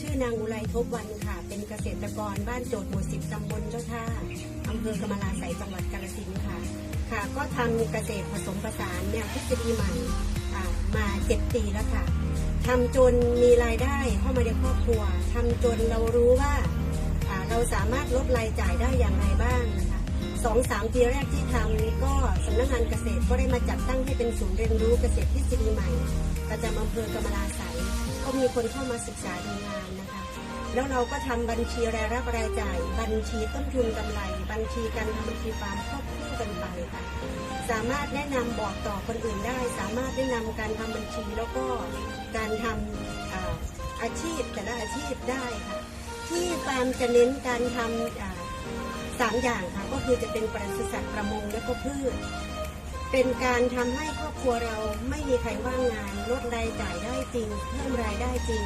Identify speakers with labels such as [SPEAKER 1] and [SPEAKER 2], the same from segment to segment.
[SPEAKER 1] ชื่อนางอุไรทบวันค่ะ เป็นเกษตรกรบ้านโจทย์หมู่สิบตำบลเจ้าท่าอำเภอกำมะลาไสยจังหวัดกาฬสินธุ์ค่ะ ค่ะ ก็ทำเกษตรผสมผสานแนวทฤษฎีใหม่มาเจ็ดปีแล้วค่ะทำจนมีรายได้เข้ามาในครอบครัวทำจนเรารู้ว่าเราสามารถลดรายจ่ายได้อย่างไรบ้างนะคะสองสามปีแรกที่ทำนี้ก็สำนักงานเกษตรก็ได้มาจัดตั้งให้เป็นศูนย์เรียนรู้เกษตรทฤษฎีใหม่ ประจำอำเภอกำมะลาไสย ก็มีคนเข้ามาศึกษาดูงานนะคะ แล้วเราก็ทำบัญชีรายรับรายจ่าย บัญชีต้นทุนกำไร บัญชีการทำบัญชีฟาร์มควบคู่กันไปค่ะ สามารถแนะนำบอกต่อคนอื่นได้ สามารถแนะนำการทำบัญชีแล้วก็การทำอาอาชีพแต่ละอาชีพได้ค่ะ ที่ฟาร์มจะเน้นการทำสามอย่างค่ะก็คือจะเป็นปศุสัตว์ประมงและก็พืช เป็นการทำให้ครอบครัวเราไม่มีใครว่างงานลดรายจ่ายได้จริงเพิ่มรายได้จริง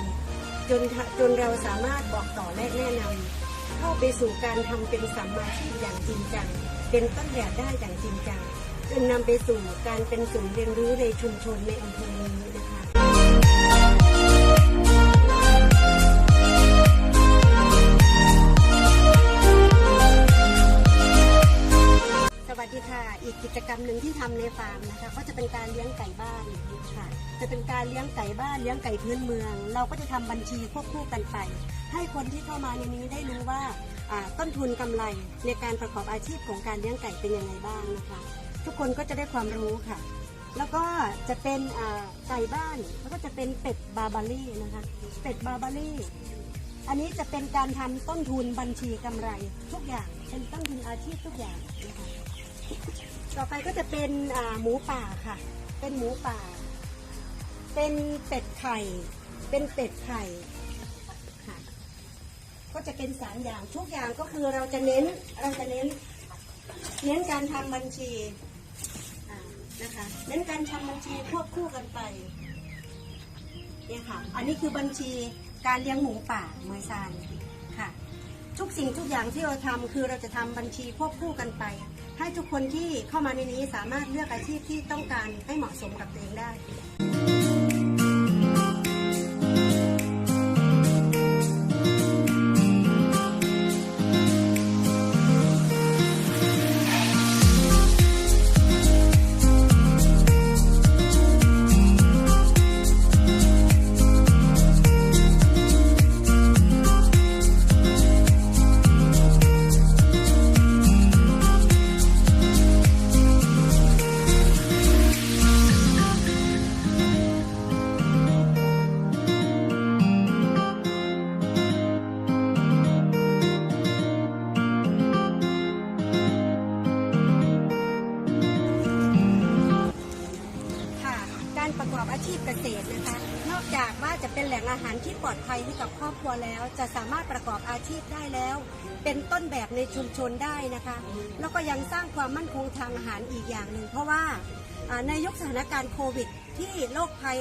[SPEAKER 1] จนจนเราสามารถบอกต่อและแนะนำเข้าไปสู่การทำเป็นสัมมาชีพอย่างจริงจังเป็นต้นแบบได้อย่างจริงจังจนนำไปสู่การเป็นศูนย์เรียนรู้ในชุมชนในอำเภอนี้นะคะ กิจกรรมหนึ่งที่ทำในฟาร์มนะคะ ก็จะเป็นการเลี้ยงไก่บ้านค่ะ จะเป็นการเลี้ยงไก่บ้านเลี้ยงไก่พื้นเมือง เราก็จะทำบัญชีควบคู่กันไป ให้คนที่เข้ามาในนี้ได้รู้ว่าต้นทุนกำไรในการประกอบอาชีพของการเลี้ยงไก่เป็นยังไงบ้างนะคะ ทุกคนก็จะได้ความรู้ค่ะ แล้วก็จะเป็นไก่บ้านแล้วก็จะเป็นเป็ดบาบารี่นะคะเป็ดบาบารี่อันนี้จะเป็นการทำต้นทุนบัญชีกำไร ทุกอย่างเป็นต้นทุนอาชีพทุกอย่างนะคะ ต่อไปก็จะเป็นหมูป่าค่ะ เป็นหมูป่า เป็นเป็ดไข่ เป็นเป็ดไข่ค่ะ ก็จะเป็นสามอย่างทุกอย่างก็คือเราจะเน้นเราจะเน้น เน้นการทำบัญชีนะคะเน้นการทำบัญชีควบคู่กันไปเนี่ยค่ะ อันนี้คือบัญชีการเลี้ยงหมูป่าเมยซาน ทุกสิ่งทุกอย่างที่เราทำคือเราจะทำบัญชีควบคู่กันไป ให้ทุกคนที่เข้ามาในนี้สามารถเลือกอาชีพที่ต้องการให้เหมาะสมกับตัวเองได้ ตนะคะ นอกจากว่าจะเป็นแหล่งอาหารที่ปลอดภัยให้กับครอบครัวแล้ว จะสามารถประกอบอาชีพได้แล้ว เป็นต้นแบบในชุมชนได้นะคะ แล้วก็ยังสร้างความมั่นคงทางอาหารอีกอย่างหนึ่งเพราะว่าในยุคสถานการณ์โควิด ที่โรคภัย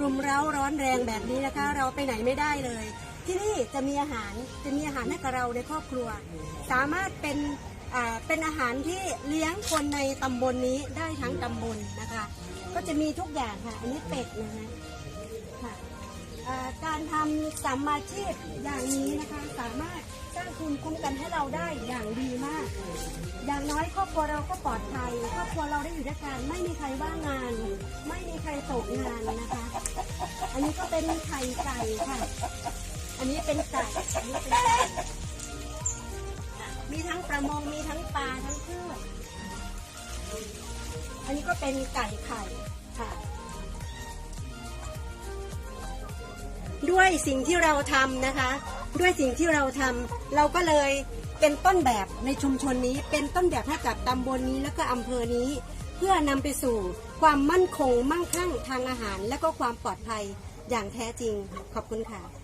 [SPEAKER 1] รุมเร้าร้อนแรงแบบนี้นะคะ เราไปไหนไม่ได้เลย ที่นี่จะมีอาหารจะมีอาหารให้กับเราในครอบครัว สามารถเป็น เป็นอาหารที่เลี้ยงคนในตำบลนี้ได้ทั้งตำบลนะคะ ก็จะมีทุกอย่างค่ะ อันนี้เป็ดนะคะค่ะการทำสัมมาชีพอย่างนี้นะคะสามารถสร้างทุนคุ้มกันให้เราได้อย่างดีมาก อย่างน้อยครอบครัวเราก็ปลอดภัยครอบครัวเราได้อยู่ด้วยกันไม่มีใครว่างงาน ไม่มีใครตกงานนะคะ อันนี้ก็เป็นไข่ไก่ค่ะ อันนี้เป็นไก่อันนี้เป็นไก่ มีทั้งประมงมีทั้งปลาทั้งพืชอันนี้ก็เป็นไก่ไข่ค่ะ ด้วยสิ่งที่เราทำนะคะ ด้วยสิ่งที่เราทำเราก็เลยเป็นต้นแบบในชุมชนนี้ เป็นต้นแบบให้กับตำบลนี้แล้วก็อำเภอนี้ เพื่อนำไปสู่ความมั่นคงมั่งคั่งทางอาหาร และก็ความปลอดภัยอย่างแท้จริงขอบคุณค่ะ